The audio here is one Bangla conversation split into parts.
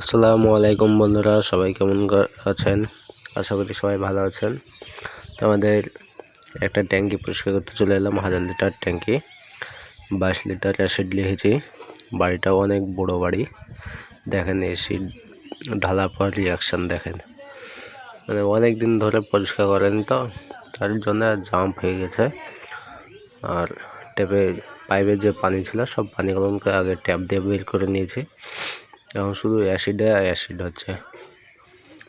আসসালামু আলাইকুম বন্ধুরা, সবাই কেমন আছেন? আশা করি সবাই ভালো আছেন। তো আমাদের একটা ট্যাঙ্কি পরিষ্কার করতে চলে এলাম, হাজার লিটার ট্যাঙ্কি, বাইশ লিটার অ্যাসিড লিখেছি। বাড়িটাও অনেক বড় বাড়ি। দেখেন অ্যাসিড ঢালা পর রিয়াকশান দেখেন। মানে অনেক দিন ধরে পরিষ্কার করেন তো, তার জন্য জাম্প হয়ে গেছে। আর ট্যাপে পাইপে যে পানি ছিল, সব পানিগুলোকে আগে ট্যাপ দিয়ে বের করে নিয়েছি। এখন শুধু অ্যাসিডে অ্যাসিড হচ্ছে।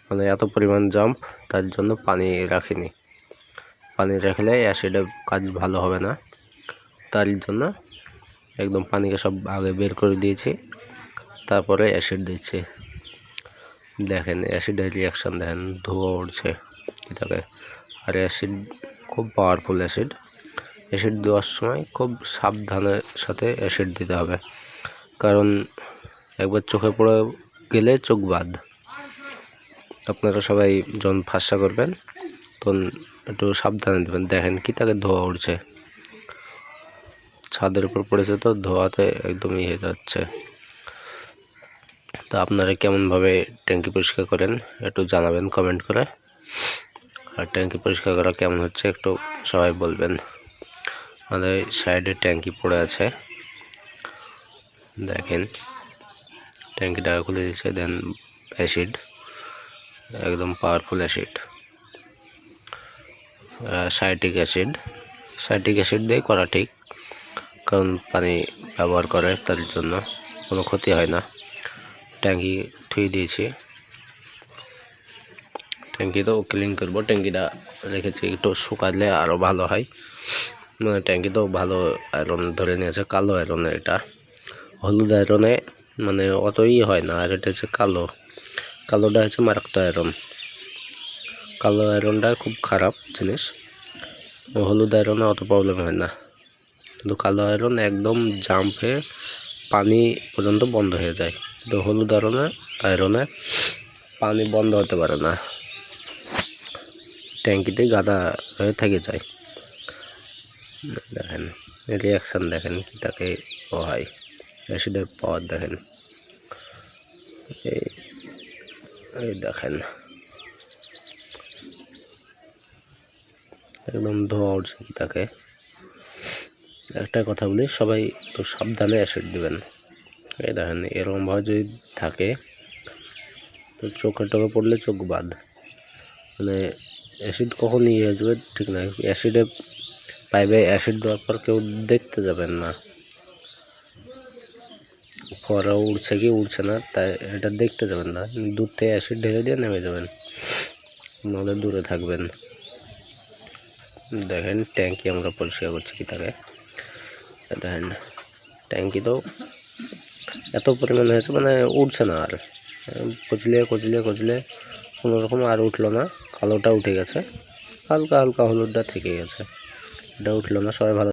মানে এত পরিমাণ জাম্প তার জন্য পানি রাখিনি। পানি রাখলে অ্যাসিডের কাজ ভালো হবে না। তার জন্য একদম পানিকে সব আগে বের করে দিয়েছি। তারপরে অ্যাসিড দিচ্ছি। দেখেন অ্যাসিডের রিয়াকশান দেখেন, ধোয়া উঠছে। এটাকে। আর অ্যাসিড খুব পাওয়ারফুল অ্যাসিড অ্যাসিড দেওয়ার সময় খুব সাবধানের সাথে অ্যাসিড দিতে হবে। কারণ একবার চোখে পড়ে গেলে চোখ বাদ। আপনারা সবাই যখন ফাঁসা করবেন, তখন একটু সাবধানে দেবেন। দেখেন কি তাকে ধোয়া উঠছে ছাদের উপর পড়েছে তো, ধোয়াতে একদম ইয়ে যাচ্ছে। তো আপনারা কেমনভাবে ট্যাঙ্কি পরিষ্কার করেন, একটু জানাবেন কমেন্ট করে। আর ট্যাঙ্কি পরিষ্কার করা কেমন হচ্ছে একটু সবাই বলবেন। আমাদের সাইডে ট্যাঙ্কি পড়ে আছে। দেখেন। ট্যাঙ্কিটা খুলে দিচ্ছে দেন অ্যাসিড একদম powerful acid citric acid citric acid দিয়ে করা ঠিক, কারণ পানি ব্যবহার করে তার জন্য কোনো ক্ষতি হয় না। ট্যাঙ্কি থুয়ে দিয়েছি। ট্যাঙ্কি তো ক্লিন করব ট্যাঙ্কিটা রেখেছি একটু শুকালে আরও ভালো হয়। মানে ট্যাঙ্কি তো ভালো আয়রন ধরে নিয়েছে, কালো আয়রনের এটা। হলুদ আয়রনে মানে অতই হয় না, আর এটা হচ্ছে কালো। কালোটা হচ্ছে মারাক্ত আয়রন কালো আয়রনটা খুব খারাপ জিনিস। হলুদ আয়রনে অত প্রবলেম হয় না। কিন্তু কালো আয়রন একদম জাম্প হয়ে পানি পর্যন্ত বন্ধ হয়ে যায়। কিন্তু হলুদ আয়রনে আয়রনে পানি বন্ধ হতে পারে না। ট্যাঙ্কিতে গাদা হয়ে থেকে যায়। দেখেন রিয়াকশান দেখেন কি তাকে হয়। অ্যাসিডের পাওয়ার দেখেন। এই এই দেখেন। একদম ধোয়া উঠছে কি তাকে একটা কথা বলি, সবাই একটু সাবধানে অ্যাসিড দেবেন। এই দেখেন, এরকমভাবে যদি থাকে, তো চোখের টোকে পড়লে চোখ বাদ। মানে অ্যাসিড কখন ইয়ে হয়ে যাবে ঠিক না অ্যাসিডে পাইপে অ্যাসিড দেওয়ার পর কেউ দেখতে যাবেন না। ফোয়ারা উড়ছে কি উড়ছে না, তাই এটা দেখতে যাবেন না। দূর থেকে অ্যাসিড ঢেলে দিয়ে নেমে যাবেন। নাহলে দূরে থাকবেন। দেখেন ট্যাঙ্কি আমরা পরিষ্কার করছি কি তাকে। দেখেন, ট্যাঙ্কি তো এত পরিমাণ হয়েছে মানে উঠছে না আর। কচলে কচলে কচলে কোনো রকম আর উঠল না। কালোটা উঠে গেছে। হালকা হালকা হলুদটা থেকে গেছে। এটা উঠল না, সবাই ভালো